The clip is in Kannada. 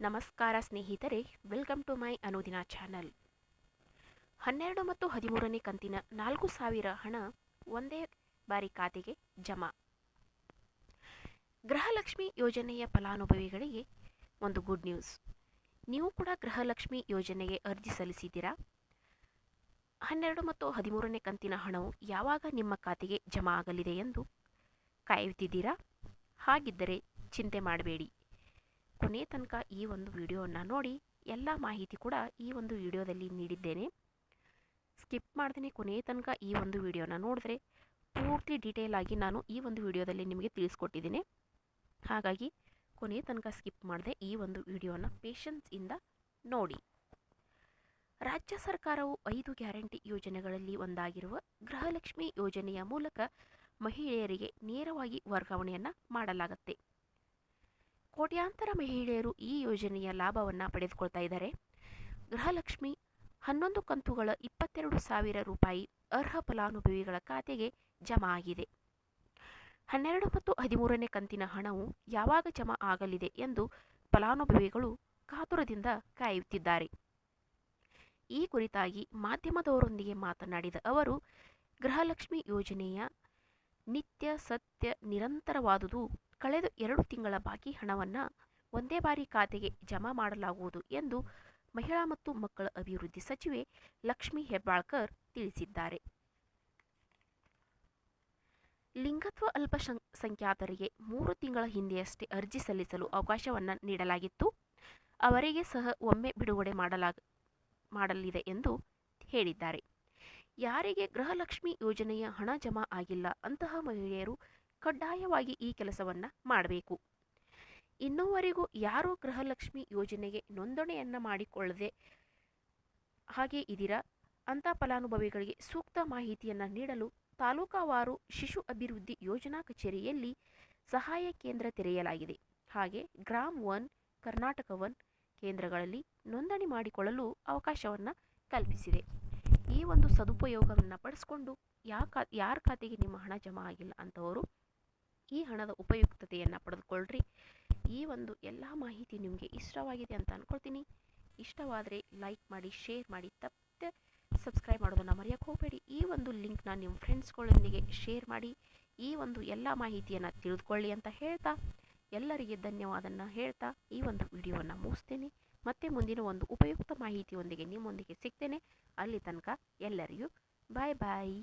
ನಮಸ್ಕಾರ ಸ್ನೇಹಿತರೆ ವೆಲ್ಕಮ್ ಟು ಮೈ ಅನುದಿನ ಚಾನಲ್ ಹನ್ನೆರಡು ಮತ್ತು ಹದಿಮೂರನೇ ಕಂತಿನ ನಾಲ್ಕು ಸಾವಿರ ಹಣ ಒಂದೇ ಬಾರಿ ಖಾತೆಗೆ ಜಮಾ. ಗೃಹಲಕ್ಷ್ಮಿ ಯೋಜನೆಯ ಫಲಾನುಭವಿಗಳಿಗೆ ಒಂದು ಗುಡ್ ನ್ಯೂಸ್ ನೀವು ಕೂಡ ಗೃಹಲಕ್ಷ್ಮಿ ಯೋಜನೆಗೆ ಅರ್ಜಿ ಸಲ್ಲಿಸಿದ್ದೀರಾ? ಹನ್ನೆರಡು ಮತ್ತು ಹದಿಮೂರನೇ ಕಂತಿನ ಹಣವು ಯಾವಾಗ ನಿಮ್ಮ ಖಾತೆಗೆ ಜಮಾ ಆಗಲಿದೆ ಎಂದು ಕಾಯುತ್ತಿದ್ದೀರಾ? ಹಾಗಿದ್ದರೆ ಚಿಂತೆ ಮಾಡಬೇಡಿ. ಕೊನೆ ತನಕ ಈ ಒಂದು ವಿಡಿಯೋವನ್ನು ನೋಡಿ ಎಲ್ಲ ಮಾಹಿತಿ ಕೂಡ ಈ ಒಂದು ವಿಡಿಯೋದಲ್ಲಿ ನೀಡಿದ್ದೇನೆ. ಸ್ಕಿಪ್ ಮಾಡ್ತೀನಿ ಕೊನೆ ತನಕ ಈ ಒಂದು ವಿಡಿಯೋನ ನೋಡಿದ್ರೆ ಪೂರ್ತಿ ಡೀಟೇಲ್ ಆಗಿ ನಾನು ಈ ಒಂದು ವಿಡಿಯೋದಲ್ಲಿ ನಿಮಗೆ ತಿಳಿಸ್ಕೊಟ್ಟಿದ್ದೀನಿ. ಹಾಗಾಗಿ ಕೊನೆ ತನಕ ಸ್ಕಿಪ್ ಮಾಡದೆ ಈ ಒಂದು ವಿಡಿಯೋನ ಪೇಷನ್ಸಿಂದ ನೋಡಿ. ರಾಜ್ಯ ಸರ್ಕಾರವು ಐದು ಗ್ಯಾರಂಟಿ ಯೋಜನೆಗಳಲ್ಲಿ ಒಂದಾಗಿರುವ ಗೃಹಲಕ್ಷ್ಮಿ ಯೋಜನೆಯ ಮೂಲಕ ಮಹಿಳೆಯರಿಗೆ ನೇರವಾಗಿ ವರ್ಗಾವಣೆಯನ್ನು ಮಾಡಲಾಗುತ್ತೆ. ಕೋಟ್ಯಾಂತರ ಮಹಿಳೆಯರು ಈ ಯೋಜನೆಯ ಲಾಭವನ್ನು ಪಡೆದುಕೊಳ್ತಾ ಇದ್ದಾರೆ. ಗೃಹಲಕ್ಷ್ಮಿ ಹನ್ನೊಂದು ಕಂತುಗಳ ಇಪ್ಪತ್ತೆರಡು ಸಾವಿರ ರೂಪಾಯಿ ಅರ್ಹ ಫಲಾನುಭವಿಗಳ ಖಾತೆಗೆ ಜಮಾ ಆಗಿದೆ. ಹನ್ನೆರಡು ಮತ್ತು ಹದಿಮೂರನೇ ಕಂತಿನ ಹಣವು ಯಾವಾಗ ಜಮಾ ಆಗಲಿದೆ ಎಂದು ಫಲಾನುಭವಿಗಳು ಕಾತುರದಿಂದ ಕಾಯುತ್ತಿದ್ದಾರೆ. ಈ ಕುರಿತಾಗಿ ಮಾಧ್ಯಮದವರೊಂದಿಗೆ ಮಾತನಾಡಿದ ಅವರು, ಗೃಹಲಕ್ಷ್ಮಿ ಯೋಜನೆಯ ನಿತ್ಯ ಸತ್ಯ ನಿರಂತರವಾದುದು ಕಳೆದ ಎರಡು ತಿಂಗಳ ಬಾಕಿ ಹಣವನ್ನು ಒಂದೇ ಬಾರಿ ಖಾತೆಗೆ ಜಮಾ ಮಾಡಲಾಗುವುದು ಎಂದು ಮಹಿಳಾ ಮತ್ತು ಮಕ್ಕಳ ಅಭಿವೃದ್ಧಿ ಸಚಿವೆ ಲಕ್ಷ್ಮಿ ಹೆಬ್ಬಾಳ್ಕರ್ ತಿಳಿಸಿದ್ದಾರೆ. ಲಿಂಗತ್ವ ಅಲ್ಪಸಂಖ್ಯಾತರಿಗೆ ಮೂರು ತಿಂಗಳ ಹಿಂದೆಯಷ್ಟೇ ಅರ್ಜಿ ಸಲ್ಲಿಸಲು ಅವಕಾಶವನ್ನು ನೀಡಲಾಗಿತ್ತು. ಅವರಿಗೆ ಸಹ ಒಮ್ಮೆ ಬಿಡುಗಡೆ ಮಾಡಲಾಗ, ಮಾಡಲಿದೆ ಎಂದು ಹೇಳಿದ್ದಾರೆ. ಯಾರಿಗೆ ಗೃಹಲಕ್ಷ್ಮಿ ಯೋಜನೆಯ ಹಣ ಜಮಾ ಆಗಿಲ್ಲ ಅಂತಹ ಮಹಿಳೆಯರು ಕಡ್ಡಾಯವಾಗಿ ಈ ಕೆಲಸವನ್ನು ಮಾಡಬೇಕು. ಇನ್ನೂವರೆಗೂ ಯಾರೂ ಗೃಹಲಕ್ಷ್ಮಿ ಯೋಜನೆಗೆ ನೋಂದಣಿಯನ್ನು ಮಾಡಿಕೊಳ್ಳದೆ ಹಾಗೆ ಇದಿರ ಅಂಥ ಫಲಾನುಭವಿಗಳಿಗೆ ಸೂಕ್ತ ಮಾಹಿತಿಯನ್ನು ನೀಡಲು ತಾಲೂಕಾವಾರು ಶಿಶು ಅಭಿವೃದ್ಧಿ ಯೋಜನಾ ಕಚೇರಿಯಲ್ಲಿ ಸಹಾಯ ಕೇಂದ್ರ ತೆರೆಯಲಾಗಿದೆ. ಹಾಗೆ ಗ್ರಾಮ್ ಒನ್, ಕರ್ನಾಟಕ ಒನ್ ಕೇಂದ್ರಗಳಲ್ಲಿ ನೋಂದಣಿ ಮಾಡಿಕೊಳ್ಳಲು ಅವಕಾಶವನ್ನು ಕಲ್ಪಿಸಿದೆ. ಈ ಒಂದು ಸದುಪಯೋಗವನ್ನು ಪಡಿಸ್ಕೊಂಡು ಯಾ ಯಾರ ಖಾತೆಗೆ ನಿಮ್ಮ ಹಣ ಜಮಾ ಆಗಿಲ್ಲ ಅಂತವರು ಈ ಹಣದ ಉಪಯುಕ್ತತೆಯನ್ನು ಪಡೆದುಕೊಳ್ಳ್ರಿ ಈ ಒಂದು ಎಲ್ಲ ಮಾಹಿತಿ ನಿಮಗೆ ಇಷ್ಟವಾಗಿದೆ ಅಂತ ಅಂದ್ಕೊಳ್ತೀನಿ ಇಷ್ಟವಾದರೆ ಲೈಕ್ ಮಾಡಿ ಶೇರ್ ಮಾಡಿ, ತಪ್ಪದೆ ಸಬ್ಸ್ಕ್ರೈಬ್ ಮಾಡೋದನ್ನು ಮರೆಯೋಕ್ಕೆ ಹೋಗಬೇಡಿ. ಈ ಒಂದು ಲಿಂಕ್ನ ನಿಮ್ಮ ಫ್ರೆಂಡ್ಸ್ಗಳೊಂದಿಗೆ ಶೇರ್ ಮಾಡಿ, ಈ ಒಂದು ಎಲ್ಲ ಮಾಹಿತಿಯನ್ನು ತಿಳಿದುಕೊಳ್ಳಿ ಅಂತ ಹೇಳ್ತಾ, ಎಲ್ಲರಿಗೆ ಧನ್ಯವಾದನ ಹೇಳ್ತಾ ಈ ಒಂದು ವಿಡಿಯೋವನ್ನು ಮುಗಿಸ್ತೇನೆ. ಮತ್ತೆ ಮುಂದಿನ ಒಂದು ಉಪಯುಕ್ತ ಮಾಹಿತಿಯೊಂದಿಗೆ ನಿಮ್ಮೊಂದಿಗೆ ಸಿಗ್ತೇನೆ. ಅಲ್ಲಿ ತನಕ ಎಲ್ಲರಿಗೂ ಬಾಯ್ ಬಾಯ್